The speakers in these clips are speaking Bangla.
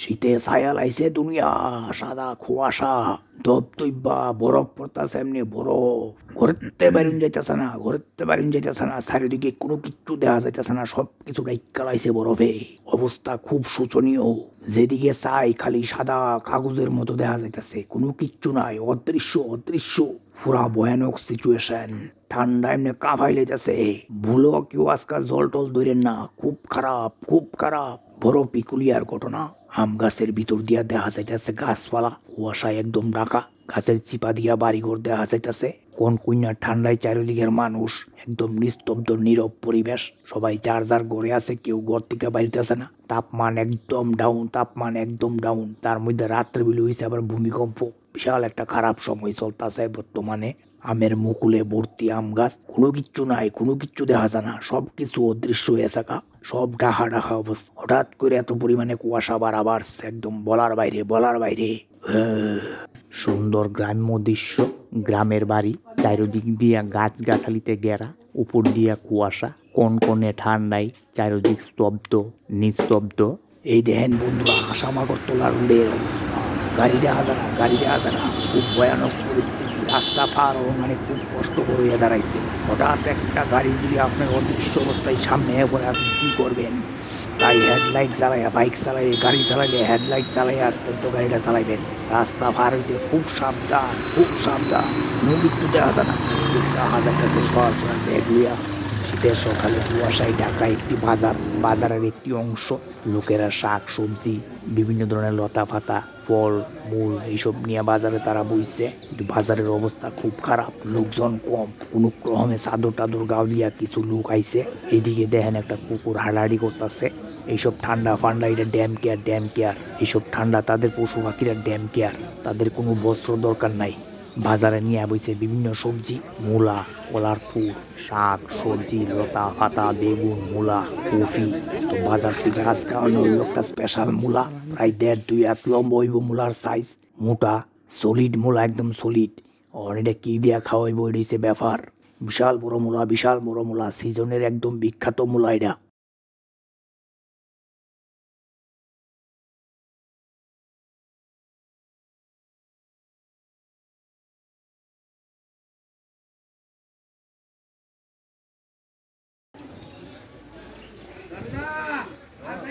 শীতে ছায়া লাইছে দুনিয়া, সাদা কুয়াশা দপ দইবা বরফ পড়তাছে এমনি বরফ। ঘুরতে বাইরুন যাইতেছে না, ঘুরতে বাইরুন যাইতেছে না, চারিদিকে কোনো কিচ্ছু দেখা যাইতেছে না সব কিছু ডাইক্কা লাইছে বরফে। অবস্থা খুব শোচনীয়। যেদিকে চাই খালি সাদা কাগজের মতো দেখা যাইতেছে, কোনো কিচ্ছু নাই, অদৃশ্য অদৃশ্য। পুরা ভয়ানক সিচুয়েশন ঠান্ডা এমনি কাঁপাই লেগেছে ভুলো কেউ আজকাল জল টল ধরেন না, খুব খারাপ খুব খারাপ। বড় পিকুলিয়ার ঘটনা। আম গাছের ভিতর দিয়া দেখা যাইতেছে, গাছপালা। কুয়াশায় একদম ঢাকা, গাছের চিপা দিয়া বাড়িঘর দেখা যাইতেছে। কোন কুইনার ঠান্ডায় চারিদিকের মানুষ একদম নিস্তব্ধ, নীরব পরিবেশ। সবাই যার যার ঘরে আছে, কেউ ঘর থেকে বাড়িতেছে না। তাপমান একদম ডাউন তাপমান একদম ডাউন তার মধ্যে রাত্রে বিলে হয়েছে আবার ভূমিকম্প। বিশাল একটা খারাপ সময় চলতেছে বর্তমানে। আমের মুকুলে ভর্তি আম গাছ, কোনো কিচ্ছু নাই, কোনো কিচ্ছু দেখা যায় না। সব কিছু অদৃশ্য হয়ে থাকা, সব ডাহা ডাহা অবস্থা। হঠাৎ করে এত পরিমাণে কুয়াশা বাড়া বাড়ছে একদম বলার বাইরে বলার বাইরে। সুন্দর গ্রাম্য দৃশ্য, গ্রামের বাড়ি, চারিদিক দিয়া গাছ গাছালিতে ঘেরা, উপর দিয়া কুয়াশা কনকনে ঠান্ডায়, চারিদিক স্তব্ধ, নিস্তব্ধ। এই দেখেন বন্ধুরা আসামাগর তোলার রোডের অবস্থা। গাড়ি দেখা যায় না। খুব ভয়ানক পরিস্থিতি। রাস্তা পার মানে খুব কষ্ট হয়ে দাঁড়াইছে। হঠাৎ একটা গাড়ি যদি আপনার অদৃশ্য অবস্থায় সামনে পড়ে, আপনি কী করবেন? তাই হেডলাইট চালাইয়া, বাইক চালাইয়ে, গাড়ি চালাইলে হেডলাইট চালাইয়া অত্যন্ত গাড়িটা চালাইবেন। রাস্তা পার হইতে খুব সাবধান খুব সাবধান। কোনো কিছু দেখা যায় না দেখা যাইতেছে সরাসরি ব্যাগ লইয়া শীতের সকালে কুয়াশায় ঢাকা একটি বাজার, বাজারের একটি অংশ। লোকেরা শাক, সবজি, বিভিন্ন ধরনের লতা পাতা, ফল, মূল এইসব নিয়ে বাজারে তারা বইছে। কিন্তু বাজারের অবস্থা খুব খারাপ, লোকজন কম। কোনো ক্রমে চাদর টাদর গাও দিয়া কিছু লোক আইছে। এদিকে দেখেন একটা কুকুর হাড়াহাড়ি করতেছে। এইসব ঠান্ডা ফান্ডা, এটা ড্যাম কেয়ার ড্যাম কেয়ার। এইসব ঠান্ডা তাদের পশু পাখিরা ড্যাম কেয়ার। তাদের কোনো বস্ত্র দরকার নাই। বাজারে নিয়ে বইছে বিভিন্ন সবজি, মূলা কলার ফুল শাক, সবজি, লতা, পাতা, বেগুন, মূলা, কফি। তো বাজার থেকে আজকে অন্য একটা স্পেশাল মূলা, প্রায় দেড় দুই এক লম্ব হইব মূলার সাইজ মোটা সলিড মূলা, একদম সলিড আর এটা কি দিয়া খাওয়াইব, এটা হচ্ছে ব্যাপার। বিশাল বড় মূলা, বিশাল বড় মূলা সিজনের একদম বিখ্যাত মূলা এটা।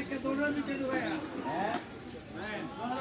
કે દોડો નીકળી ગયા